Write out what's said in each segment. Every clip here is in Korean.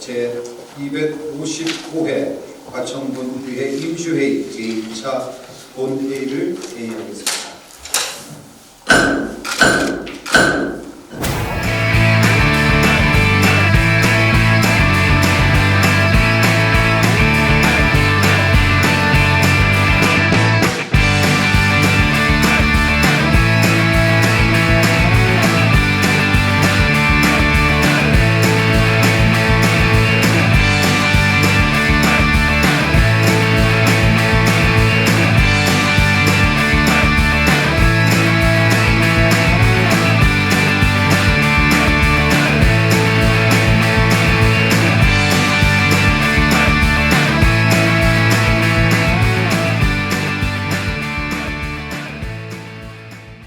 제255회 과천군의회 임시회의 제2차 본회의를 개의하겠습니다.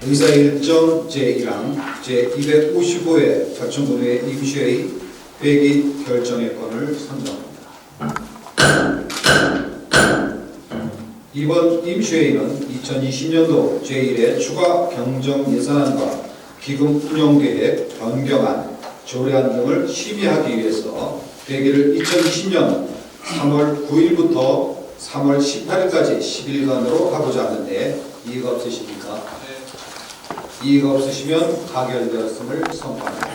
의사 일정 제1항 제255회 과천군의회 임시회의 회기 결정의 건을 선정합니다. 이번 임시회의는 2020년도 제1회 추가 경정 예산안과 기금 운영 계획 변경안, 조례안 등을 심의하기 위해서 회기를 2020년 3월 9일부터 3월 18일까지 10일간으로 하고자 하는데 이의가 없으십니까? 이의가 없으시면 가결되었음을 선포합니다.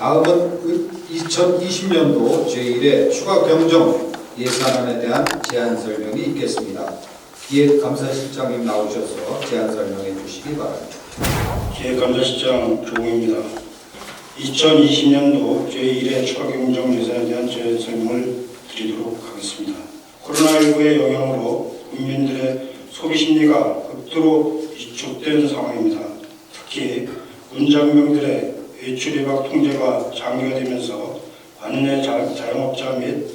다음은 2020년도 제1회 추가 경정 예산안에 대한 제안 설명이 있겠습니다. 기획감사실장님 나오셔서 제안 설명해 주시기 바랍니다. 기획감사실장 조공입니다. 2020년도 제1회 추가 경정 예산에 대한 제 설명을 드리도록 하겠습니다. 코로나19의 영향으로 국민들의 소비 심리가 극도로 위축된 상황입니다. 특히 군장병들의 외출 예방 통제가 장기가 되면서 관내 자- 자영업자 및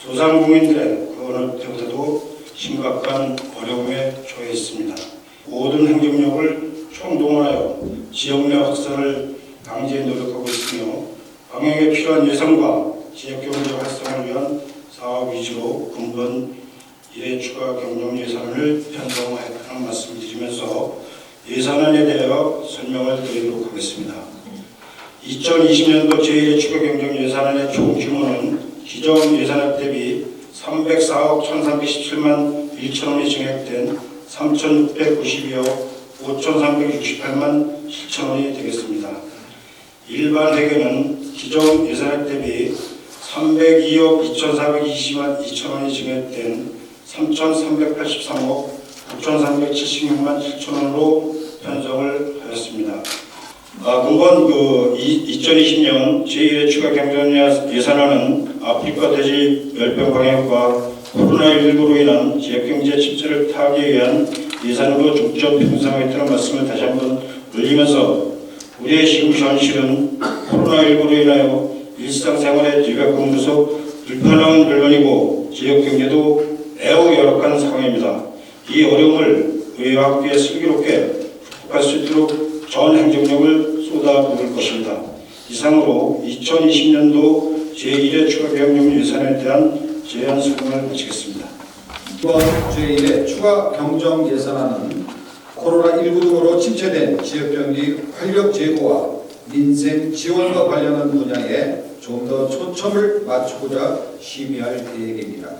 소상공인들의 그 어느 때보다도 심각한 어려움에 처해 있습니다. 모든 행정력을 총동원하여 지역 내 확산을 방지에 노력하고 있으며 방역에 필요한 예산과 지역 경제 활성화를 위한 사업 위주로 근본 1회 추가 경정 예산을 편성하였다는 말씀을 드리면서 예산안에 대하여 설명을 드리도록 하겠습니다. 2020년도 제1회 추가 경정 예산안의 총 규모는 기존 예산액 대비 304억 1,317만 1천 원이 증액된 3,692억 5,368만 7천 원이 되겠습니다. 일반 회계는 기존 예산액 대비 302억 2,420만 2천 원이 증액된 3,383억 9,376만 7천 원으로 편성을 하였습니다. 아, 근본 그 2020년 제1회 추가 경정 예산안은 아프리카 돼지 멸병 방역과 코로나19로 인한 지역경제 침체를 타하기 위한 예산으로 중점 편성하겠다는 말씀을 다시 한번 올리면서 우리의 시국 현실은 코로나19로 인하여 일상생활에 뒤바꿈으로써 불편함은 물론이고 지역경제도 매우 열악한 상황입니다. 이 어려움을 함께 슬기롭게 극복할 수 있도록 전 행정력을 쏟아부을 것입니다. 이상으로 2020년도 제1회 추가 경정 예산에 대한 제안 설명을 마치겠습니다. 이번 제1회 추가 경정 예산안은 코로나19 등으로 침체된 지역경기 활력 제고와 민생 지원과 관련한 분야에 좀 더 초점을 맞추고자 심의할 계획입니다.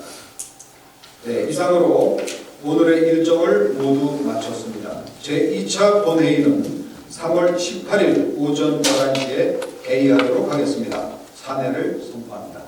네, 이상으로 오늘의 일정을 모두 마쳤습니다. 제2차 본회의는 3월 18일 오전 11시에 개의하도록 하겠습니다. 사내를 선포합니다.